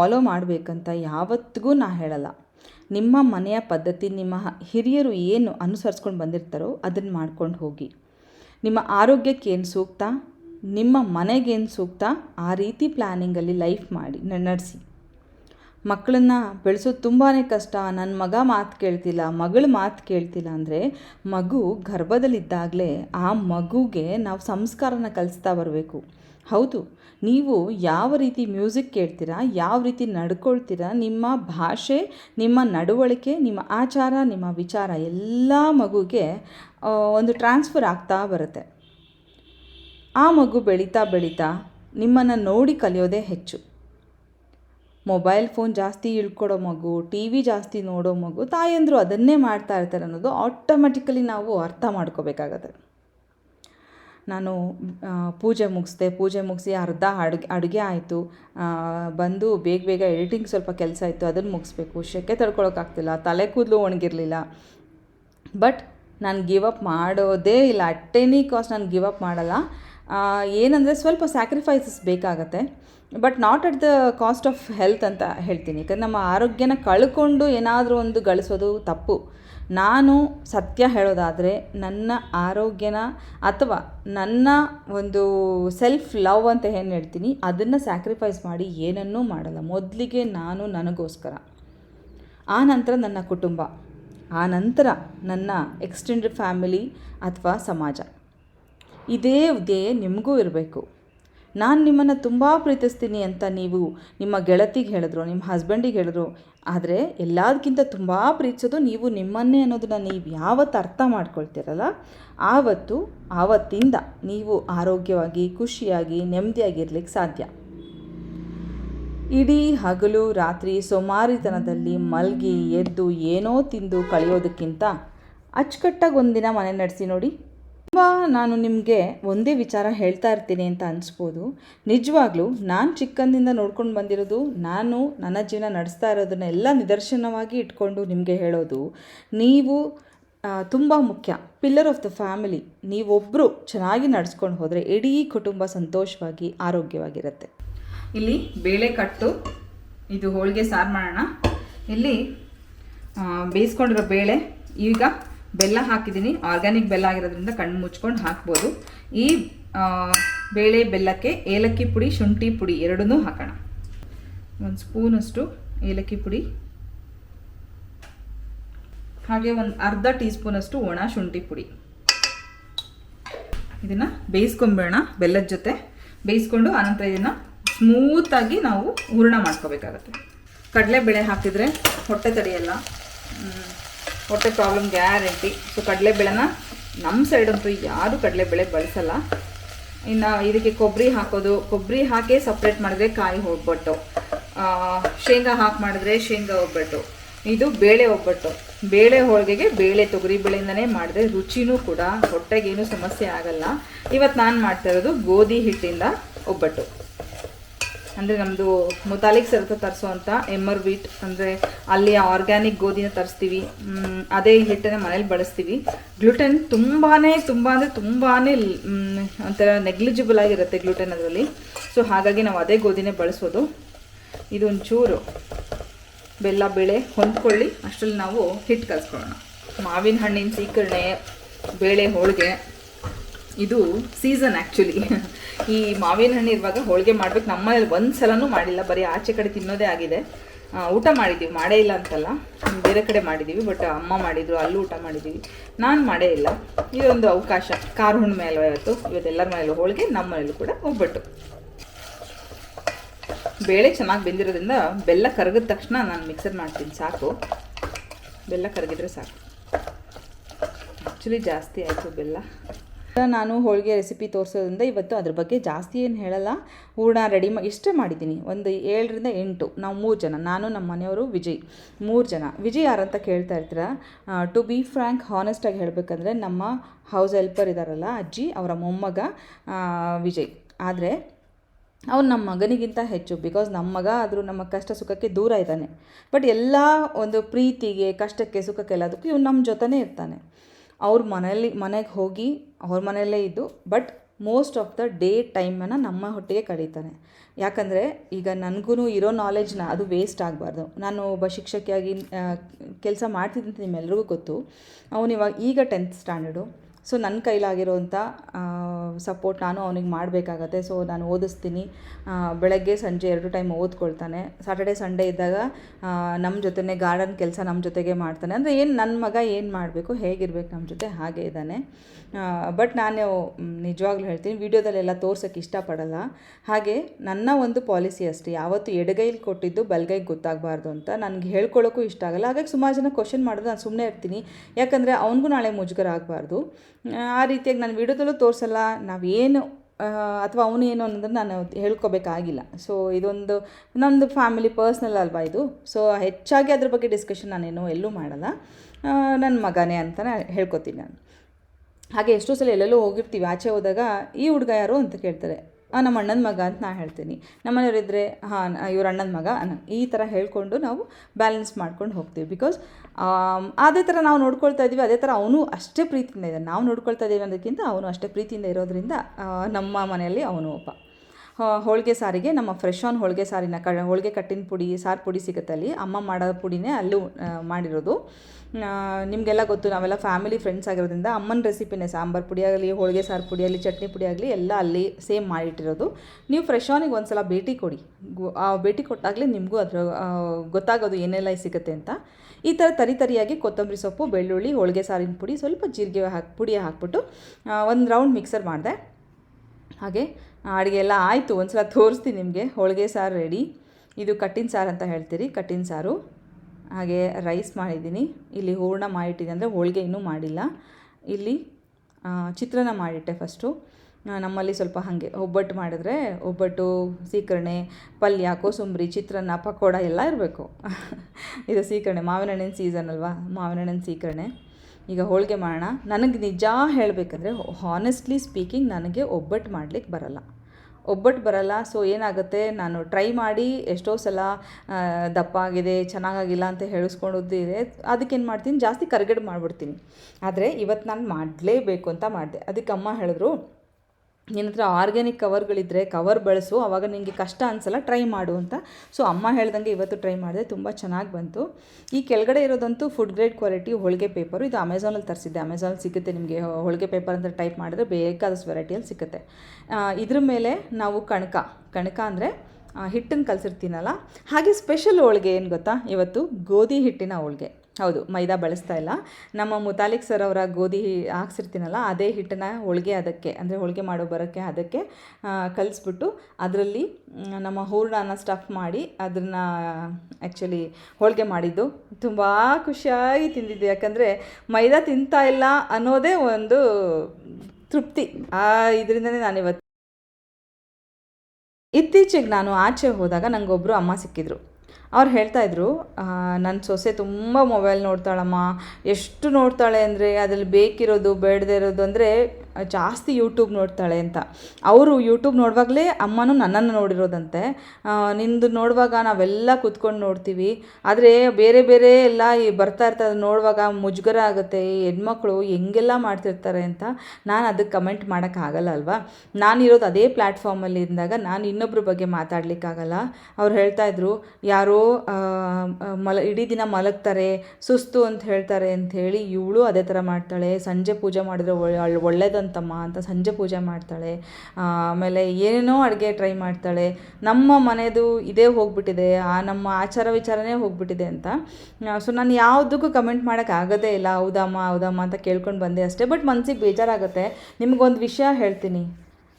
ಫಾಲೋ ಮಾಡಬೇಕಂತ ಯಾವತ್ತಿಗೂ ನಾ ಹೇಳಲ್ಲ. ನಿಮ್ಮ ಮನೆಯ ಪದ್ಧತಿ, ನಿಮ್ಮ ಹಿರಿಯರು ಏನು ಅನುಸರಿಸ್ಕೊಂಡು ಬಂದಿರ್ತಾರೋ ಅದನ್ನು ಮಾಡ್ಕೊಂಡು ಹೋಗಿ. ನಿಮ್ಮ ಆರೋಗ್ಯಕ್ಕೆ ಏನು ಸೂಕ್ತ? ನಿಮ್ಮ ಮನೆಗೇನು ಸೂಕ್ತ? ಆ ರೀತಿ ಪ್ಲ್ಯಾನಿಂಗಲ್ಲಿ ಲೈಫ್ ಮಾಡಿ ನಡೆಸಿ. ಮಕ್ಕಳನ್ನ ಬೆಳೆಸೋದು ತುಂಬಾ ಕಷ್ಟ. ನನ್ನ ಮಗ ಮಾತು ಕೇಳ್ತಿಲ್ಲ, ಮಗಳು ಮಾತು ಕೇಳ್ತಿಲ್ಲ ಅಂದರೆ ಮಗು ಗರ್ಭದಲ್ಲಿದ್ದಾಗಲೇ ಆ ಮಗುಗೆ ನಾವು ಸಂಸ್ಕಾರನ ಕಲಿಸ್ತಾ ಬರಬೇಕು. ಹೌದು, ನೀವು ಯಾವ ರೀತಿ ಮ್ಯೂಸಿಕ್ ಕೇಳ್ತೀರಾ, ಯಾವ ರೀತಿ ನಡ್ಕೊಳ್ತೀರಾ, ನಿಮ್ಮ ಭಾಷೆ, ನಿಮ್ಮ ನಡವಳಿಕೆ, ನಿಮ್ಮ ಆಚಾರ, ನಿಮ್ಮ ವಿಚಾರ ಎಲ್ಲ ಮಗುಗೆ ಒಂದು ಟ್ರಾನ್ಸ್ಫರ್ ಆಗ್ತಾ ಬರುತ್ತೆ. ಆ ಮಗು ಬೆಳೀತಾ ಬೆಳೀತಾ ನಿಮ್ಮನ್ನು ನೋಡಿ ಕಲಿಯೋದೇ ಹೆಚ್ಚು. ಮೊಬೈಲ್ ಫೋನ್ ಜಾಸ್ತಿ ಇಳ್ಕೊಡೋ ಮಗು, ಟಿ ವಿ ಜಾಸ್ತಿ ನೋಡೋ ಮಗು, ತಾಯಂದರು ಅದನ್ನೇ ಮಾಡ್ತಾ ಇರ್ತಾರೆ ಅನ್ನೋದು ಆಟೋಮೆಟಿಕಲಿ ನಾವು ಅರ್ಥ ಮಾಡ್ಕೋಬೇಕಾಗತ್ತೆ. ನಾನು ಪೂಜೆ ಮುಗಿಸ್ದೆ. ಪೂಜೆ ಮುಗಿಸಿ ಅರ್ಧ ಅಡುಗೆ ಅಡುಗೆ ಆಯಿತು. ಬಂದು ಬೇಗ ಬೇಗ ಎಡಿಟಿಂಗ್ ಸ್ವಲ್ಪ ಕೆಲಸ ಇತ್ತು. ಅದನ್ನು ಮುಗಿಸ್ಬೇಕು. ಸೆಕೆ ತಡ್ಕೊಳೋಕ್ಕಾಗ್ತಿಲ್ಲ ತಲೆ ಕೂದಲು ಒಣಗಿರಲಿಲ್ಲ. ಬಟ್ ನಾನು ಗಿವ್ ಅಪ್ ಮಾಡೋದೇ ಇಲ್ಲ. ಅಟ್ ಎನಿ ಕಾಸ್ಟ್ ನಾನು ಗಿವ್ ಅಪ್ ಮಾಡಲ್ಲ. ಏನಂದರೆ ಸ್ವಲ್ಪ ಸ್ಯಾಕ್ರಿಫೈಸಸ್ ಬೇಕಾಗತ್ತೆ. But not at the cost of health ಅಂತ ಹೇಳ್ತೀನಿ. ಯಾಕಂದರೆ ನಮ್ಮ ಆರೋಗ್ಯನ ಕಳ್ಕೊಂಡು ಏನಾದರೂ ಒಂದು ಗಳಿಸೋದು ತಪ್ಪು. ನಾನು ಸತ್ಯ ಹೇಳೋದಾದರೆ ನನ್ನ ಆರೋಗ್ಯನ ಅಥವಾ ನನ್ನ ಒಂದು ಸೆಲ್ಫ್ ಲವ್ ಅಂತ ಏನು ಹೇಳ್ತೀನಿ, ಅದನ್ನು ಸ್ಯಾಕ್ರಿಫೈಸ್ ಮಾಡಿ ಏನನ್ನೂ ಮಾಡಲ್ಲ. ಮೊದಲಿಗೆ ನಾನು ನನಗೋಸ್ಕರ. ಆ ನಂತರ ನನ್ನ ಕುಟುಂಬ. ಆ ನಂತರ ನನ್ನ ಎಕ್ಸ್ಟೆಂಡೆಡ್ ಫ್ಯಾಮಿಲಿ ಅಥವಾ ಸಮಾಜ. ಇದೇ ಧ್ಯೇಯ ನಿಮಗೂ ಇರಬೇಕು. ನಾನು ನಿಮ್ಮನ್ನು ತುಂಬ ಪ್ರೀತಿಸ್ತೀನಿ ಅಂತ ನೀವು ನಿಮ್ಮ ಗೆಳತಿಗೆ ಹೇಳಿದ್ರು, ನಿಮ್ಮ ಹಸ್ಬೆಂಡಿಗೆ ಹೇಳಿದ್ರು. ಆದರೆ ಎಲ್ಲದಕ್ಕಿಂತ ತುಂಬ ಪ್ರೀತಿಸೋದು ನೀವು ನಿಮ್ಮನ್ನೇ ಅನ್ನೋದನ್ನ ನೀವು ಯಾವತ್ತು ಅರ್ಥ ಮಾಡ್ಕೊಳ್ತೀರಲ್ಲ? ಆವತ್ತು, ಆವತ್ತಿಂದ ನೀವು ಆರೋಗ್ಯವಾಗಿ, ಖುಷಿಯಾಗಿ, ನೆಮ್ಮದಿಯಾಗಿರ್ಲಿಕ್ಕೆ ಸಾಧ್ಯ. ಇಡೀ ಹಗಲು, ರಾತ್ರಿ ಸೋಮಾರಿತನದಲ್ಲಿ ಮಲಗಿ ಎದ್ದು ಏನೋ ತಿಂದು ಕಳೆಯೋದಕ್ಕಿಂತ ಅಚ್ಚುಕಟ್ಟಾಗಿ ಒಂದಿನ ಮನೆ ನಡೆಸಿ ನೋಡಿ. ತುಂಬ ನಾನು ನಿಮಗೆ ಒಂದೇ ವಿಚಾರ ಹೇಳ್ತಾ ಇರ್ತೀನಿ ಅಂತ ಅನಿಸ್ಬೋದು. ನಿಜವಾಗ್ಲೂ ನಾನು ಚಿಕ್ಕಂದಿಂದ ನೋಡ್ಕೊಂಡು ಬಂದಿರೋದು, ನಾನು ನನ್ನ ಜೀವನ ನಡೆಸ್ತಾ ಇರೋದನ್ನೆಲ್ಲ ನಿದರ್ಶನವಾಗಿ ಇಟ್ಕೊಂಡು ನಿಮಗೆ ಹೇಳೋದು, ನೀವು ತುಂಬ ಮುಖ್ಯ. ಪಿಲ್ಲರ್ ಆಫ್ ದ ಫ್ಯಾಮಿಲಿ ನೀವೊಬ್ಬರು ಚೆನ್ನಾಗಿ ನಡೆಸ್ಕೊಂಡು ಹೋದರೆ ಇಡೀ ಕುಟುಂಬ ಸಂತೋಷವಾಗಿ, ಆರೋಗ್ಯವಾಗಿರುತ್ತೆ. ಇಲ್ಲಿ ಬೇಳೆ ಕಟ್ಟು, ಇದು ಹೋಳಿಗೆ ಸಾರು ಮಾಡೋಣ. ಇಲ್ಲಿ ಬೇಯಿಸ್ಕೊಂಡಿರೋ ಬೇಳೆ, ಈಗ ಬೆಲ್ಲ ಹಾಕಿದ್ದೀನಿ. ಆರ್ಗ್ಯಾನಿಕ್ ಬೆಲ್ಲ ಆಗಿರೋದ್ರಿಂದ ಕಣ್ಣು ಮುಚ್ಕೊಂಡು ಹಾಕ್ಬೋದು. ಈ ಬೇಳೆ ಬೆಲ್ಲಕ್ಕೆ ಏಲಕ್ಕಿ ಪುಡಿ, ಶುಂಠಿ ಪುಡಿ ಎರಡನ್ನೂ ಹಾಕೋಣ. ಒಂದು ಸ್ಪೂನಷ್ಟು ಏಲಕ್ಕಿ ಪುಡಿ. ಹಾಗೆ ಒಂದು ಅರ್ಧ ಟೀ ಸ್ಪೂನಷ್ಟು ಒಣ ಶುಂಠಿ ಪುಡಿ. ಇದನ್ನು ಬೇಯಿಸ್ಕೊಂಬಿಡೋಣ ಬೆಲ್ಲದ ಜೊತೆ. ಬೇಯಿಸ್ಕೊಂಡು ಆನಂತರ ಇದನ್ನು ಸ್ಮೂತಾಗಿ ನಾವು ಹೂರಣ ಮಾಡ್ಕೋಬೇಕಾಗತ್ತೆ. ಕಡಲೆಬೇಳೆ ಹಾಕಿದರೆ ಹೊಟ್ಟೆ ತಡೆಯಲ್ಲ. ಹೊಟ್ಟೆ ಪ್ರಾಬ್ಲಮ್ ಗ್ಯಾರಂಟಿ ಸೊ ಕಡಲೆಬೇಳೆನ ನಮ್ಮ ಸೈಡಂತೂ ಯಾರೂ ಕಡಲೆಬೇಳೆ ಬಳಸಲ್ಲ. ಇನ್ನು ಇದಕ್ಕೆ ಕೊಬ್ಬರಿ ಹಾಕೋದು ಕೊಬ್ಬರಿ ಹಾಕಿ ಸಪ್ರೇಟ್ ಮಾಡಿದ್ರೆ ಕಾಯಿ ಒಬ್ಬಟ್ಟು ಶೇಂಗಾ ಹಾಕಿ ಮಾಡಿದ್ರೆ ಶೇಂಗಾ ಒಬ್ಬಟ್ಟು ಇದು ಬೇಳೆ ಒಬ್ಬಟ್ಟು ಬೇಳೆ ಹೋಳಿಗೆಗೆ ಬೇಳೆ ತೊಗರಿ ಬೇಳೆಯಿಂದನೇ ಮಾಡಿದ್ರೆ ರುಚಿನೂ ಕೂಡ, ಹೊಟ್ಟೆಗೇನು ಸಮಸ್ಯೆ ಆಗಲ್ಲ. ಇವತ್ತು ನಾನು ಮಾಡ್ತಾ ಇರೋದು ಗೋಧಿ ಹಿಟ್ಟಿಂದ ಒಬ್ಬಟ್ಟು. ಅಂದರೆ ನಮ್ಮದು ಮುತಾಲಿಕ್ ಸರ್ತ ತರಿಸುವಂಥ ಎಮ್ಮರ್ ವೀಟ್, ಅಂದರೆ ಅಲ್ಲಿ ಆರ್ಗ್ಯಾನಿಕ್ ಗೋಧಿನ ತರಿಸ್ತೀವಿ. ಅದೇ ಹಿಟ್ಟನ್ನು ಮನೇಲಿ ಬಳಸ್ತೀವಿ. ಗ್ಲುಟೆನ್ ತುಂಬಾ ತುಂಬ ಅಂದರೆ ತುಂಬಾ ಒಂಥರ ನೆಗ್ಲಿಜಿಬಲ್ ಆಗಿರುತ್ತೆ ಗ್ಲುಟೆನ್ ಅದರಲ್ಲಿ. ಸೊ ಹಾಗಾಗಿ ನಾವು ಅದೇ ಗೋಧಿನೇ ಬಳಸೋದು. ಇದು ಒಂಚೂರು ಬೆಲ್ಲ, ಬೇಳೆ ಹೊಂದ್ಕೊಳ್ಳಿ. ಅಷ್ಟರಲ್ಲಿ ನಾವು ಹಿಟ್ಟು ಕಲಿಸ್ಕೊಳ್ಳೋಣ. ಮಾವಿನ ಹಣ್ಣಿನ ಸೀಕರಣೆ ಬೇಳೆ ಹೋಳಿಗೆ. ಇದು ಸೀಸನ್ ಆ್ಯಕ್ಚುಲಿ ಈ ಮಾವಿನ ಹಣ್ಣು ಇರುವಾಗ ಹೋಳಿಗೆ ಮಾಡ್ಬೇಕು. ನಮ್ಮನೇಲಿ ಒಂದು ಸಲನೂ ಮಾಡಿಲ್ಲ. ಬರೀ ಆಚೆ ಕಡೆ ತಿನ್ನೋದೇ ಆಗಿದೆ. ಊಟ ಮಾಡಿದ್ದೀವಿ. ಮಾಡೇ ಇಲ್ಲ ಅಂತಲ್ಲ. ಬೇರೆ ಕಡೆ ಮಾಡಿದ್ದೀವಿ. ಬಟ್ ಅಮ್ಮ ಮಾಡಿದ್ರು. ಅಲ್ಲೂ ಊಟ ಮಾಡಿದ್ದೀವಿ. ನಾನು ಮಾಡೇ ಇಲ್ಲ. ಇದೊಂದು ಅವಕಾಶ. ಖಾರ ಹುಣ್ಣಿಮೆ ಅಲ್ವಾ ಇವತ್ತು? ಇವತ್ತೆಲ್ಲರ ಮನೇಲೂ ಹೋಳಿಗೆ, ನಮ್ಮ ಮನೇಲೂ ಕೂಡ ಒಬ್ಬಟ್ಟು. ಬೇಳೆ ಚೆನ್ನಾಗಿ ಬೆಂದಿರೋದ್ರಿಂದ ಬೆಲ್ಲ ಕರಗಿದ ತಕ್ಷಣ ನಾನು ಮಿಕ್ಸರ್ ಮಾಡ್ತೀನಿ. ಸಾಕು. ಬೆಲ್ಲ ಕರಗಿದ್ರೆ ಸಾಕು. ಆ್ಯಕ್ಚುಲಿ ಜಾಸ್ತಿ ಆಯಿತು ಬೆಲ್ಲ. ನಾನು ಹೋಳಿಗೆ ರೆಸಿಪಿ ತೋರಿಸೋದ್ರಿಂದ ಇವತ್ತು ಅದ್ರ ಬಗ್ಗೆ ಜಾಸ್ತಿ ಏನು ಹೇಳಲ್ಲ. ಹೂರ್ಣ ರೆಡಿ ಮಾ ಇಷ್ಟೇ ಮಾಡಿದ್ದೀನಿ. ಒಂದು ಏಳರಿಂದ ಎಂಟು. ನಾವು ಮೂರು ಜನ. ನಾನು ನಮ್ಮ ಮನೆಯವರು, ವಿಜಯ್. ಮೂರು ಜನ. ವಿಜಯ್ ಯಾರಂತ ಕೇಳ್ತಾ ಇರ್ತೀರ? ಟು ಬಿ ಫ್ರ್ಯಾಂಕ್ ಹಾನೆಸ್ಟಾಗಿ ಹೇಳಬೇಕಂದ್ರೆ ನಮ್ಮ ಹೌಸ್ ಹೆಲ್ಪರ್ ಇದ್ದಾರಲ್ಲ ಅಜ್ಜಿ, ಅವರ ಮೊಮ್ಮಗ ವಿಜಯ್. ಆದರೆ ಅವ್ನು ನಮ್ಮ ಮಗನಿಗಿಂತ ಹೆಚ್ಚು ಬಿಕಾಸ್ ನಮ್ಮ ಮಗ ಆದರೂ ನಮ್ಮ ಕಷ್ಟ ಸುಖಕ್ಕೆ ದೂರ ಇದ್ದಾನೆ. ಬಟ್ ಎಲ್ಲ ಒಂದು ಪ್ರೀತಿಗೆ, ಕಷ್ಟಕ್ಕೆ, ಸುಖಕ್ಕೆ ಎಲ್ಲದಕ್ಕೂ ಇವ್ನು ನಮ್ಮ ಜೊತೆನೇ ಇರ್ತಾನೆ. ಅವ್ರ ಮನೆಯಲ್ಲಿ, ಮನೆಗೆ ಹೋಗಿ ಅವ್ರ ಮನೆಯಲ್ಲೇ ಇದ್ದು but most of the day ಟೈಮನ್ನು ನಮ್ಮ ಹೊಟ್ಟೆಗೆ ಕಳೀತಾನೆ. ಯಾಕಂದರೆ ಈಗ ನನಗೂ ಇರೋ ನಾಲೆಜ್ನ ಅದು ವೇಸ್ಟ್ ಆಗಬಾರ್ದು. ನಾನು ಒಬ್ಬ ಶಿಕ್ಷಕಿಯಾಗಿ ಕೆಲಸ ಮಾಡ್ತಿದ್ದಂತ ನಿಮ್ಮೆಲ್ರಿಗೂ ಗೊತ್ತು. ಅವನು ಈಗ ಟೆಂತ್ ಸ್ಟ್ಯಾಂಡರ್ಡು ಸೊ ನನ್ನ ಕೈಲಾಗಿರೋಂಥ ಸಪೋರ್ಟ್ ನಾನು ಅವನಿಗೆ ಮಾಡಬೇಕಾಗತ್ತೆ. ಸೊ ನಾನು ಓದಿಸ್ತೀನಿ. ಬೆಳಗ್ಗೆ ಸಂಜೆ ಎರಡು ಟೈಮ್ ಓದ್ಕೊಳ್ತಾನೆ. ಸಾಟರ್ಡೆ ಸಂಡೇ ಇದ್ದಾಗ ನಮ್ಮ ಜೊತೆನೇ ಗಾರ್ಡನ್ ಕೆಲಸ ನಮ್ಮ ಜೊತೆಗೆ ಮಾಡ್ತಾನೆ. ಅಂದರೆ ಏನು ನನ್ನ ಮಗ ಏನು ಮಾಡಬೇಕು, ಹೇಗಿರ್ಬೇಕು ನಮ್ಮ ಜೊತೆ ಹಾಗೆ ಇದ್ದಾನೆ. ಬಟ್ ನಾನು ನಿಜವಾಗ್ಲೂ ಹೇಳ್ತೀನಿ, ವೀಡಿಯೋದಲ್ಲೆಲ್ಲ ತೋರ್ಸೋಕ್ಕೆ ಇಷ್ಟಪಡಲ್ಲ. ಹಾಗೆ ನನ್ನ ಒಂದು ಪಾಲಿಸಿ ಅಷ್ಟೇ, ಯಾವತ್ತು ಎಡಗೈಲಿ ಕೊಟ್ಟಿದ್ದು ಬಲಗೈಗೆ ಗೊತ್ತಾಗಬಾರ್ದು ಅಂತ ನನಗೆ ಹೇಳ್ಕೊಳ್ಳೋಕ್ಕೂ ಇಷ್ಟ ಆಗಲ್ಲ. ಹಾಗಾಗಿ ಸುಮಾರು ಜನ ಕ್ವಶನ್ ಮಾಡೋದು ನಾನು ಸುಮ್ಮನೆ ಇರ್ತೀನಿ. ಯಾಕಂದರೆ ಅವನಿಗೂ ನಾಳೆ ಮುಜುಗರ ಆಗಬಾರ್ದು. ಆ ರೀತಿಯಾಗಿ ನಾನು ವಿಡಿಯೋದಲ್ಲೂ ತೋರಿಸಲ್ಲ, ನಾವೇನು ಅಥವಾ ಅವನು ಏನು ಅನ್ನೋದನ್ನು ನಾನು ಹೇಳ್ಕೋಬೇಕಾಗಿಲ್ಲ. ಸೊ ಇದೊಂದು ನಮ್ಮದು ಫ್ಯಾಮಿಲಿ ಪರ್ಸ್ನಲ್ ಅಲ್ವಾ ಇದು? ಸೊ ಹೆಚ್ಚಾಗಿ ಅದ್ರ ಬಗ್ಗೆ ಡಿಸ್ಕಷನ್ ನಾನೇನು ಎಲ್ಲೂ ಮಾಡಲ್ಲ. ನನ್ನ ಮಗನೇ ಅಂತಲೇ ಹೇಳ್ಕೊತೀನಿ ನಾನು. ಹಾಗೆ ಎಷ್ಟೋ ಸಲ ಎಲ್ಲೆಲ್ಲೋ ಹೋಗಿರ್ತೀವಿ, ಆಚೆ ಹೋದಾಗ ಈ ಹುಡುಗ ಯಾರು ಅಂತ ಕೇಳ್ತಾರೆ. ನಮ್ಮ ಅಣ್ಣನ ಮಗ ಅಂತ ನಾನು ಹೇಳ್ತೀನಿ. ನಮ್ಮನೆಯವರಿದ್ದರೆ ಹಾಂ, ಇವ್ರ ಅಣ್ಣನ ಮಗ ಈ ಥರ ಹೇಳಿಕೊಂಡು ನಾವು ಬ್ಯಾಲೆನ್ಸ್ ಮಾಡ್ಕೊಂಡು ಹೋಗ್ತೀವಿ. ಬಿಕಾಸ್ ಅದೇ ಥರ ನಾವು ನೋಡ್ಕೊಳ್ತಾ ಇದ್ದೀವಿ, ಅದೇ ಥರ ಅವನು ಅಷ್ಟೇ ಪ್ರೀತಿಯಿಂದ ಇದ್ದಾನೆ. ನಾವು ನೋಡ್ಕೊಳ್ತಾ ಇದ್ದೀವಿ ಅನ್ನೋದಕ್ಕಿಂತ ಅವನು ಅಷ್ಟೇ ಪ್ರೀತಿಯಿಂದ ಇರೋದ್ರಿಂದ ನಮ್ಮ ಮನೆಯಲ್ಲಿ ಅವನು ಒಬ್ಬ. ಹೋಳಿಗೆ ಸಾರಿಗೆ, ನಮ್ಮ ಫ್ರೆಶ್ ಆನ್ ಹೋಳಿಗೆ ಸಾರಿನ ಕ, ಹೋಳಿಗೆ ಕಟ್ಟಿನ ಪುಡಿ, ಸಾರು ಪುಡಿ ಸಿಗುತ್ತೆ ಅಲ್ಲಿ ಅಮ್ಮ ಮಾಡೋ ಪುಡಿನೇ ಅಲ್ಲೂ ಮಾಡಿರೋದು. ನಿಮಗೆಲ್ಲ ಗೊತ್ತು, ನಾವೆಲ್ಲ ಫ್ಯಾಮಿಲಿ ಫ್ರೆಂಡ್ಸ್ ಆಗಿರೋದ್ರಿಂದ ಅಮ್ಮನ ರೆಸಿಪಿನೇ ಸಾಂಬಾರು ಪುಡಿ ಆಗಲಿ, ಹೋಳಿಗೆ ಸಾರು ಪುಡಿ ಆಗಲಿ, ಚಟ್ನಿ ಪುಡಿ ಆಗಲಿ, ಎಲ್ಲ ಅಲ್ಲಿ ಸೇಮ್ ಮಾಡಿಟ್ಟಿರೋದು. ನೀವು ಫ್ರೆಶ್ ಆನಿಗೆ ಒಂದು ಸಲ ಭೇಟಿ ಕೊಡಿ. ಆ ಭೇಟಿ ಕೊಟ್ಟಾಗಲೇ ನಿಮಗೂ ಅದರ ಗೊತ್ತಾಗೋದು ಏನೆಲ್ಲ ಸಿಗುತ್ತೆ ಅಂತ. ಈ ಥರ ತರಿ ತರಿಯಾಗಿ ಕೊತ್ತಂಬರಿ ಸೊಪ್ಪು, ಬೆಳ್ಳುಳ್ಳಿ, ಹೋಳಿಗೆ ಸಾರಿನ ಪುಡಿ, ಸ್ವಲ್ಪ ಜೀರಿಗೆ ಹಾಕಿ ಪುಡಿ ಹಾಕ್ಬಿಟ್ಟು ಒಂದು ರೌಂಡ್ ಮಿಕ್ಸರ್ ಮಾಡಿದೆ. ಹಾಗೆ ಅಡುಗೆ ಎಲ್ಲ ಆಯಿತು. ಒಂದು ಸಲ ತೋರಿಸ್ತೀನಿ ನಿಮಗೆ. ಹೋಳಿಗೆ ಸಾರು ರೆಡಿ ಇದು ಕಟ್ಟಿನ ಸಾರು ಅಂತ ಹೇಳ್ತೀರಿ, ಕಟ್ಟಿನ ಸಾರು. ಹಾಗೆ ರೈಸ್ ಮಾಡಿದ್ದೀನಿ. ಇಲ್ಲಿ ಹೂರ್ಣ ಮಾಡಿಟ್ಟಿದೆ ಅಂದರೆ ಹೋಳಿಗೆ ಇನ್ನೂ ಮಾಡಿಲ್ಲ. ಇಲ್ಲಿ ಚಿತ್ರನ ಚಿತ್ರಾನ್ನ ಮಾಡಿಟ್ಟೆ ಫಸ್ಟು ನಮ್ಮಲ್ಲಿ ಸ್ವಲ್ಪ ಹಾಗೆ ಒಬ್ಬಟ್ಟು ಮಾಡಿದ್ರೆ ಒಬ್ಬಟ್ಟು, ಸೀಕರಣೆ, ಪಲ್ಯ, ಕೋಸಂಬರಿ, ಚಿತ್ರಾನ್ನ, ಪಕೋಡ ಎಲ್ಲ ಇರಬೇಕು. [LAUGHS] ಇದು ಸೀಕರಣೆ ಮಾವಿನ ಹಣ್ಣಿನ ಸೀಸನ್ ಅಲ್ವಾ? ಮಾವಿನ ಹಣ್ಣಿನ ಸೀಕರಣೆ. ಈಗ ಹೋಳಿಗೆ ಮಾಡೋಣ. ನನಗೆ ನಿಜ ಹೇಳಬೇಕಂದ್ರೆ ಹಾನೆಸ್ಟ್ಲಿ ಸ್ಪೀಕಿಂಗ್ ನನಗೆ ಒಬ್ಬಟ್ಟು ಮಾಡ್ಲಿಕ್ಕೆ ಬರಲ್ಲ. ಒಬ್ಬಟ್ಟು ಬರಲ್ಲ. ಸೊ ಏನಾಗುತ್ತೆ? ನಾನು ಟ್ರೈ ಮಾಡಿ ಎಷ್ಟೋ ಸಲ ದಪ್ಪ ಆಗಿದೆ ಚೆನ್ನಾಗಾಗಿಲ್ಲ ಅಂತ ಹೇಳಿಸ್ಕೊಂಡಿದ್ದಿದೆ ಅದಕ್ಕೇನು ಮಾಡ್ತೀನಿ? ಜಾಸ್ತಿ ಕರ್ಗಡೆ ಮಾಡಿಬಿಡ್ತೀನಿ. ಆದರೆ ಇವತ್ತು ನಾನು ಮಾಡಲೇಬೇಕು ಅಂತ ಮಾಡಿದೆ. ಅದಕ್ಕೆ ಅಮ್ಮ ಹೇಳಿದ್ರು ನಿನ್ನ ಹತ್ರ ಆರ್ಗ್ಯಾನಿಕ್ ಕವರ್ಗಳಿದ್ದರೆ ಕವರ್ ಬಳಸು ಆವಾಗ ನಿಮಗೆ ಕಷ್ಟ ಅನಿಸಲ್ಲ ಟ್ರೈ ಮಾಡು ಅಂತ. ಸೊ ಅಮ್ಮ ಹೇಳ್ದಂಗೆ ಇವತ್ತು ಟ್ರೈ ಮಾಡಿದೆ, ತುಂಬ ಚೆನ್ನಾಗಿ ಬಂತು. ಈ ಕೆಳಗಡೆ ಇರೋದಂತೂ ಫುಡ್ ಗ್ರೇಡ್ ಕ್ವಾಲಿಟಿ ಹೋಳಿಗೆ ಪೇಪರು ಇದು ಅಮೆಝಾನಲ್ಲಿ ತರಿಸಿದ್ದೆ. ಅಮೆಝಾನಲ್ಲಿ ಸಿಗುತ್ತೆ ನಿಮಗೆ ಹೋಳಿಗೆ ಪೇಪರ್ ಅಂತ ಟೈಪ್ ಮಾಡಿದ್ರೆ ಬೇಕಾದಷ್ಟು ವೆರೈಟಿಯಲ್ಲಿ ಸಿಗುತ್ತೆ. ಇದ್ರ ಮೇಲೆ ನಾವು ಕಣಕ ಕಣಕ ಅಂದರೆ ಹಿಟ್ಟನ್ನು ಕಲಸಿರ್ತೀನಲ್ಲ, ಹಾಗೆ ಸ್ಪೆಷಲ್ ಹೋಳಿಗೆ ಏನು ಗೊತ್ತಾ? ಇವತ್ತು ಗೋಧಿ ಹಿಟ್ಟಿನ ಹೋಳಿಗೆ. ಹೌದು, ಮೈದಾ ಬಳಸ್ತಾ ಇಲ್ಲ. ನಮ್ಮ ಮುತಾಲಿಕ್ ಸರ್ ಅವರ ಗೋಧಿ ಹಾಕ್ಸಿರ್ತೀನಲ್ಲ, ಅದೇ ಹಿಟ್ಟನ್ನ ಹೋಳಿಗೆ ಅದಕ್ಕೆ, ಅಂದರೆ ಹೋಳಿಗೆ ಮಾಡೋ ಬರೋಕ್ಕೆ ಅದಕ್ಕೆ ಕಲಿಸ್ಬಿಟ್ಟು ಅದರಲ್ಲಿ ನಮ್ಮ ಹೂರ್ಣನ ಸ್ಟಫ್ ಮಾಡಿ ಅದನ್ನು ಆ್ಯಕ್ಚುಲಿ ಹೋಳಿಗೆ ಮಾಡಿದ್ದು. ತುಂಬ ಖುಷಿಯಾಗಿ ತಿಂದಿದ್ದೆ, ಯಾಕಂದರೆ ಮೈದಾ ತಿಂತಾ ಇಲ್ಲ ಅನ್ನೋದೇ ಒಂದು ತೃಪ್ತಿ. ಆ, ಇದರಿಂದನೇ ನಾನಿವತ್ತು ಇತ್ತೀಚೆಗೆ ನಾನು ಆಚೆ ಹೋದಾಗ ನನಗೊಬ್ಬರು ಅಮ್ಮ ಸಿಕ್ಕಿದ್ರು. ಅವ್ರು ಹೇಳ್ತಾಯಿದ್ರು ನನ್ನ ಸೊಸೆ ತುಂಬ ಮೊಬೈಲ್ ನೋಡ್ತಾಳಮ್ಮ. ಎಷ್ಟು ನೋಡ್ತಾಳೆ ಅಂದರೆ, ಅದ್ರಲ್ಲಿ ಬೇಕಿರೋದು, ಬೇಡದೇ ಇರೋದು ಅಂದರೆ ಜಾಸ್ತಿ ಯೂಟ್ಯೂಬ್ ನೋಡ್ತಾಳೆ ಅಂತ. ಅವರು ಯೂಟ್ಯೂಬ್ ನೋಡುವಾಗಲೇ ಅಮ್ಮನೂ ನನ್ನನ್ನು ನೋಡಿರೋದಂತೆ. ನಿಂದು ನೋಡುವಾಗ ನಾವೆಲ್ಲ ಕೂತ್ಕೊಂಡು ನೋಡ್ತೀವಿ. ಆದರೆ ಬೇರೆ ಬೇರೆ ಎಲ್ಲ ಈ ಬರ್ತಾ ಇರ್ತಾರೆ ನೋಡುವಾಗ ಮುಜುಗರ ಆಗುತ್ತೆ. ಈ ಹೆಣ್ಮಕ್ಳು ಹೆಂಗೆಲ್ಲ ಮಾಡ್ತಿರ್ತಾರೆ ಅಂತ ನಾನು ಅದಕ್ಕೆ ಕಮೆಂಟ್ ಮಾಡೋಕ್ಕಾಗಲ್ಲ ಅಲ್ವಾ? ನಾನಿರೋದು ಅದೇ ಪ್ಲ್ಯಾಟ್ಫಾರ್ಮಲ್ಲಿ ಇದ್ದಾಗ ನಾನು ಇನ್ನೊಬ್ಬರ ಬಗ್ಗೆ ಮಾತಾಡಲಿಕ್ಕಾಗಲ್ಲ. ಅವ್ರು ಹೇಳ್ತಾಯಿದ್ರು ಯಾರೋ ಮಲ, ಇಡೀ ದಿನ ಮಲಗ್ತಾರೆ, ಸುಸ್ತು ಅಂತ ಹೇಳ್ತಾರೆ ಅಂತ ಹೇಳಿ ಇವಳು ಅದೇ ಥರ ಮಾಡ್ತಾಳೆ. ಸಂಜೆ ಪೂಜೆ ಮಾಡಿದ್ರೆ ಒಳ್ಳೆ ಒಳ್ಳೇದಂತಮ್ಮ ಅಂತ ಸಂಜೆ ಪೂಜೆ ಮಾಡ್ತಾಳೆ. ಆಮೇಲೆ ಏನೇನೋ ಅಡುಗೆ ಟ್ರೈ ಮಾಡ್ತಾಳೆ. ನಮ್ಮ ಮನೆಯದು ಇದೇ ಹೋಗ್ಬಿಟ್ಟಿದೆ. ಆ, ನಮ್ಮ ಆಚಾರ ವಿಚಾರನೇ ಹೋಗ್ಬಿಟ್ಟಿದೆ ಅಂತ. ಸೊ ನಾನು ಯಾವುದಕ್ಕೂ ಕಮೆಂಟ್ ಮಾಡೋಕ್ಕೆ ಆಗೋದೇ ಇಲ್ಲ. ಹೌದಮ್ಮ ಹೌದಮ್ಮ ಅಂತ ಕೇಳ್ಕೊಂಡು ಬಂದೆ ಅಷ್ಟೇ. ಬಟ್ ಮನಸ್ಸಿಗೆ ಬೇಜಾರಾಗುತ್ತೆ. ನಿಮಗೊಂದು ವಿಷಯ ಹೇಳ್ತೀನಿ.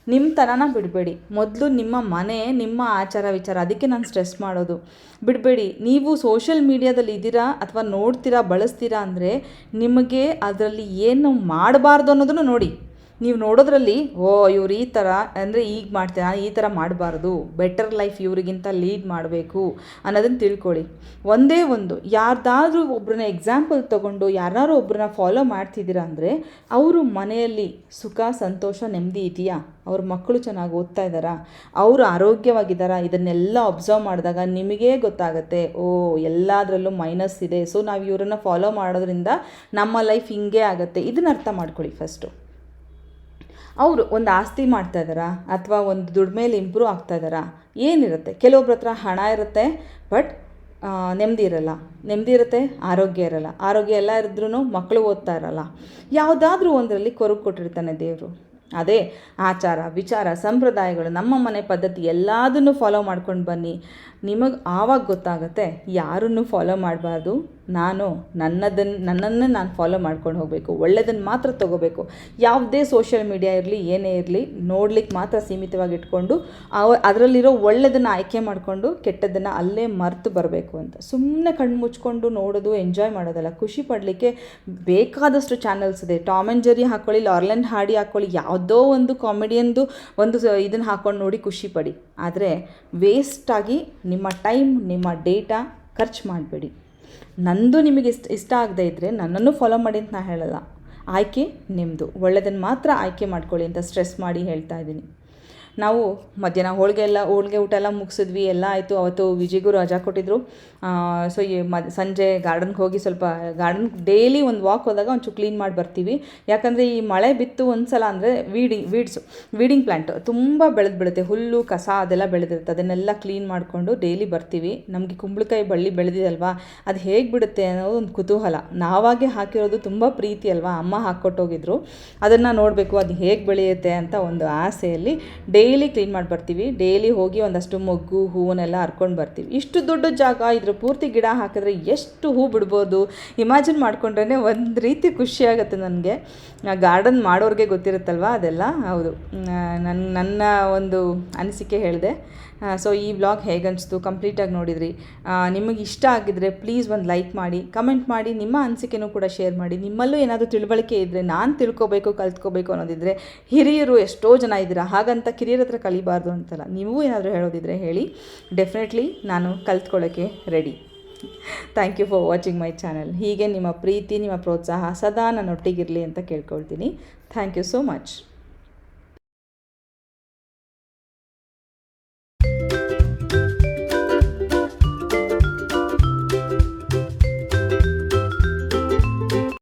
ನಿಮ್ಮ ತನನ ಬಿಡಬೇಡಿ. ಮೊದಲು ನಿಮ್ಮ ಮನೆ, ನಿಮ್ಮ ಆಚಾರ ವಿಚಾರ. ಅದಕ್ಕೆ ನಾನು ಸ್ಟ್ರೆಸ್ ಮಾಡೋದು. ಬಿಡಬೇಡಿ. ನೀವು ಸೋಷಿಯಲ್ ಮೀಡಿಯಾದಲ್ಲಿ ಇದ್ದೀರಾ ಅಥವಾ ನೋಡ್ತೀರಾ, ಬಳಸ್ತೀರಾ ಅಂದರೆ ನಿಮಗೆ ಅದರಲ್ಲಿ ಏನು ಮಾಡಬಾರ್ದು ಅನ್ನೋದನ್ನು ನೋಡಿ. ನೀವು ನೋಡೋದ್ರಲ್ಲಿ, ಓ, ಇವ್ರು ಈ ಥರ ಅಂದರೆ ಈಗ ಮಾಡ್ತೀರಾ ಈ ಥರ ಮಾಡಬಾರ್ದು ಬೆಟರ್ ಲೈಫ್ ಇವರಿಗಿಂತ ಲೀಡ್ ಮಾಡಬೇಕು ಅನ್ನೋದನ್ನು ತಿಳ್ಕೊಳ್ಳಿ. ಒಂದೇ ಒಂದು, ಯಾರ್ದಾದ್ರೂ ಒಬ್ಬರನ್ನ ಎಕ್ಸಾಂಪಲ್ ತೊಗೊಂಡು ಯಾರು ಒಬ್ಬರನ್ನ ಫಾಲೋ ಮಾಡ್ತಿದ್ದೀರಾ ಅಂದರೆ, ಅವರು ಮನೆಯಲ್ಲಿ ಸುಖ, ಸಂತೋಷ, ನೆಮ್ಮದಿ ಇದೆಯಾ? ಅವ್ರ ಮಕ್ಕಳು ಚೆನ್ನಾಗಿ ಓದ್ತಾ ಇದ್ದಾರಾ? ಅವರು ಆರೋಗ್ಯವಾಗಿದ್ದಾರಾ? ಇದನ್ನೆಲ್ಲ ಅಬ್ಸರ್ವ್ ಮಾಡಿದಾಗ ನಿಮಗೇ ಗೊತ್ತಾಗುತ್ತೆ, ಓ, ಎಲ್ಲದರಲ್ಲೂ ಮೈನಸ್ ಇದೆ. ಸೊ ನಾವು ಇವರನ್ನ ಫಾಲೋ ಮಾಡೋದ್ರಿಂದ ನಮ್ಮ ಲೈಫ್ ಹಿಂಗೆ ಆಗುತ್ತೆ. ಇದನ್ನ ಅರ್ಥ ಮಾಡ್ಕೊಳ್ಳಿ ಫಸ್ಟು ಅವರು ಒಂದು ಆಸ್ತಿ ಮಾಡ್ತಾ ಇದ್ದಾರಾ? ಅಥವಾ ಒಂದು ದುಡ್ಮೇಲೆ ಇಂಪ್ರೂವ್ ಆಗ್ತಾ ಇದ್ದಾರಾ? ಏನಿರುತ್ತೆ? ಕೆಲವೊಬ್ರ ಹತ್ರ ಹಣ ಇರುತ್ತೆ, ಬಟ್ ನೆಮ್ಮದಿ ಇರಲ್ಲ. ನೆಮ್ಮದಿ ಇರುತ್ತೆ, ಆರೋಗ್ಯ ಇರಲ್ಲ. ಆರೋಗ್ಯ ಎಲ್ಲ ಇದ್ರೂ ಮಕ್ಕಳು ಓದ್ತಾ ಇರಲ್ಲ. ಯಾವುದಾದ್ರೂ ಒಂದರಲ್ಲಿ ಕೊರಗು ಕೊಟ್ಟಿರ್ತಾನೆ ದೇವರು. ಅದೇ ಆಚಾರ, ವಿಚಾರ, ಸಂಪ್ರದಾಯಗಳು, ನಮ್ಮ ಮನೆ ಪದ್ಧತಿ ಎಲ್ಲದನ್ನು ಫಾಲೋ ಮಾಡ್ಕೊಂಡು ಬನ್ನಿ. ನಿಮಗೆ ಆವಾಗ ಗೊತ್ತಾಗುತ್ತೆ, ಯಾರನ್ನು ಫಾಲೋ ಮಾಡಬಾರ್ದು? ನಾನು ನನ್ನದನ್ನು ನನ್ನನ್ನು ನಾನು ಫಾಲೋ ಮಾಡ್ಕೊಂಡು ಹೋಗಬೇಕು. ಒಳ್ಳೆಯದನ್ನು ಮಾತ್ರ ತೊಗೋಬೇಕು. ಯಾವುದೇ ಸೋಷಿಯಲ್ ಮೀಡಿಯಾ ಇರಲಿ, ಏನೇ ಇರಲಿ ನೋಡ್ಲಿಕ್ಕೆ ಮಾತ್ರ ಸೀಮಿತವಾಗಿ ಇಟ್ಕೊಂಡು, ಅವ, ಅದರಲ್ಲಿರೋ ಒಳ್ಳೆಯದನ್ನು ಆಯ್ಕೆ ಮಾಡಿಕೊಂಡು, ಕೆಟ್ಟದನ್ನು ಅಲ್ಲೇ ಮರೆತು ಬರಬೇಕು ಅಂತ. ಸುಮ್ಮನೆ ಕಣ್ಣು ಮುಚ್ಕೊಂಡು ನೋಡೋದು ಎಂಜಾಯ್ ಮಾಡೋದಲ್ಲ. ಖುಷಿ ಪಡಲಿಕ್ಕೆ ಬೇಕಾದಷ್ಟು ಚಾನಲ್ಸ್ ಇದೆ. ಟಾಮ್ ಆ್ಯಂಡ್ ಜೆರಿ ಹಾಕ್ಕೊಳ್ಳಿ ಲಾರ್ಲೆಂಡ್ ಹಾಡಿ ಹಾಕ್ಕೊಳ್ಳಿ ಯಾವುದೋ ಒಂದು ಕಾಮಿಡಿಯನ್ದು ಒಂದು ಇದನ್ನು ಹಾಕ್ಕೊಂಡು ನೋಡಿ ಖುಷಿ ಪಡಿ. ಆದರೆ ವೇಸ್ಟಾಗಿ ನಿಮ್ಮ ಟೈಮ್ ನಿಮ್ಮ ಡೇಟಾ ಖರ್ಚು ಮಾಡಬೇಡಿ. ನಂದು ನಿಮಗೆ ಇಷ್ಟ ಇಷ್ಟ ಆಗದೇ ಇದ್ದರೆ ನನ್ನನ್ನು ಫಾಲೋ ಮಾಡಿ ಅಂತ ನಾನು ಹೇಳಲ್ಲ. ಆಯ್ಕೆ ನಿಮ್ಮದು ಒಳ್ಳೆಯದನ್ನು ಮಾತ್ರ ಆಯ್ಕೆ ಮಾಡ್ಕೊಳ್ಳಿ ಅಂತ ಸ್ಟ್ರೆಸ್ ಮಾಡಿ ಹೇಳ್ತಾ ಇದ್ದೀನಿ. ನಾವು ಮಧ್ಯಾಹ್ನ ಹೋಳಿಗೆ ಎಲ್ಲ, ಹೋಳಿಗೆ ಊಟ ಎಲ್ಲ ಮುಗಿಸಿದ್ವಿ, ಎಲ್ಲ ಆಯಿತು. ಅವತ್ತು ವಿಜಿಗೂ ರಜಾ ಕೊಟ್ಟಿದ್ರು. ಸೊ ಈ ಮ, ಸಂಜೆ ಗಾರ್ಡನ್ಗೆ ಹೋಗಿ ಸ್ವಲ್ಪ ಗಾರ್ಡನ್ ಡೈಲಿ ಒಂದು ವಾಕ್ ಹೋದಾಗ ಒಂಚೂರು ಕ್ಲೀನ್ ಮಾಡಿ ಬರ್ತೀವಿ. ಯಾಕಂದರೆ ಈ ಮಳೆ ಬಿತ್ತು ಒಂದು ಸಲ ಅಂದರೆ ವೀಡಿಂಗ್ ವೀಡ್ಸು ವೀಡಿಂಗ್ ಪ್ಲ್ಯಾಂಟ್ ತುಂಬ ಬೆಳೆದು ಬಿಡುತ್ತೆ. ಹುಲ್ಲು, ಕಸ ಅದೆಲ್ಲ ಬೆಳೆದಿರುತ್ತೆ. ಅದನ್ನೆಲ್ಲ ಕ್ಲೀನ್ ಮಾಡಿಕೊಂಡು ಡೈಲಿ ಬರ್ತೀವಿ. ನಮಗೆ ಕುಂಬಳಕಾಯಿ ಬಳ್ಳಿ ಬೆಳೆದಿದಲ್ವಾ? ಅದು ಹೇಗೆ ಬಿಡುತ್ತೆ ಅನ್ನೋದು ಒಂದು ಕುತೂಹಲ. ನಾವಾಗೆ ಹಾಕಿರೋದು ತುಂಬ ಪ್ರೀತಿ ಅಲ್ವಾ? ಅಮ್ಮ ಹಾಕ್ಕೊಟ್ಟೋಗಿದ್ರು. ಅದನ್ನು ನೋಡಬೇಕು, ಅದು ಹೇಗೆ ಬೆಳೆಯುತ್ತೆ ಅಂತ ಒಂದು ಆಸೆಯಲ್ಲಿ ಡೈಲಿ ಕ್ಲೀನ್ ಮಾಡಿ ಬರ್ತೀವಿ ಡೈಲಿ ಹೋಗಿ ಒಂದಷ್ಟು ಮೊಗ್ಗು, ಹೂವನ್ನೆಲ್ಲ ಹರ್ಕೊಂಡು ಬರ್ತೀವಿ. ಇಷ್ಟು ದೊಡ್ಡ ಜಾಗ, ಇದ್ರ ಪೂರ್ತಿ ಗಿಡ ಹಾಕಿದ್ರೆ ಎಷ್ಟು ಹೂ ಬಿಡ್ಬೋದು? ಇಮ್ಯಾಜಿನ್ ಮಾಡ್ಕೊಂಡ್ರೇ ಒಂದು ರೀತಿ ಖುಷಿ ಆಗುತ್ತೆ ನನಗೆ. ಗಾರ್ಡನ್ ಮಾಡೋರಿಗೆ ಗೊತ್ತಿರುತ್ತಲ್ವ ಅದೆಲ್ಲ? ಹೌದು. ನನ್ನ ನನ್ನ ಒಂದು ಅನಿಸಿಕೆ ಹೇಳಿದೆ. ಸೊ ಈ ವ್ಲಾಗ್ ಹೇಗನ್ನಿಸ್ತು ಕಂಪ್ಲೀಟಾಗಿ ನೋಡಿದ್ರಿ. ನಿಮಗೆ ಇಷ್ಟ ಆಗಿದ್ದರೆ ಪ್ಲೀಸ್ ಒಂದು ಲೈಕ್ ಮಾಡಿ ಕಮೆಂಟ್ ಮಾಡಿ, ನಿಮ್ಮ ಅನಿಸಿಕೆನೂ ಕೂಡ ಶೇರ್ ಮಾಡಿ. ನಿಮ್ಮಲ್ಲೂ ಏನಾದರೂ ತಿಳುವಳಿಕೆ ಇದ್ದರೆ ನಾನು ತಿಳ್ಕೊಬೇಕು, ಕಲ್ತ್ಕೋಬೇಕು ಅನ್ನೋದಿದ್ದರೆ ಹಿರಿಯರು ಎಷ್ಟೋ ಜನ ಇದ್ದೀರಾ? ಹಾಗಂತ ಕಿರಿಯರ ಹತ್ರ ಕಲಿಬಾರ್ದು ಅಂತಲ್ಲ. ನೀವು ಏನಾದರೂ ಹೇಳೋದಿದ್ರೆ ಹೇಳಿ. ಡೆಫಿನೆಟ್ಲಿ ನಾನು ಕಲ್ತ್ಕೊಳ್ಳೋಕ್ಕೆ ready thank you for watching my channel ಹೀಗೆ ನಿಮ್ಮ ಪ್ರೀತಿ, ನಿಮ್ಮ ಪ್ರೋತ್ಸಾಹ ಸದಾ ನನ್ನೊಟ್ಟಿಗಿರಲಿ ಅಂತ ಕೇಳ್ಕೊಳ್ತೀನಿ. Thank you so much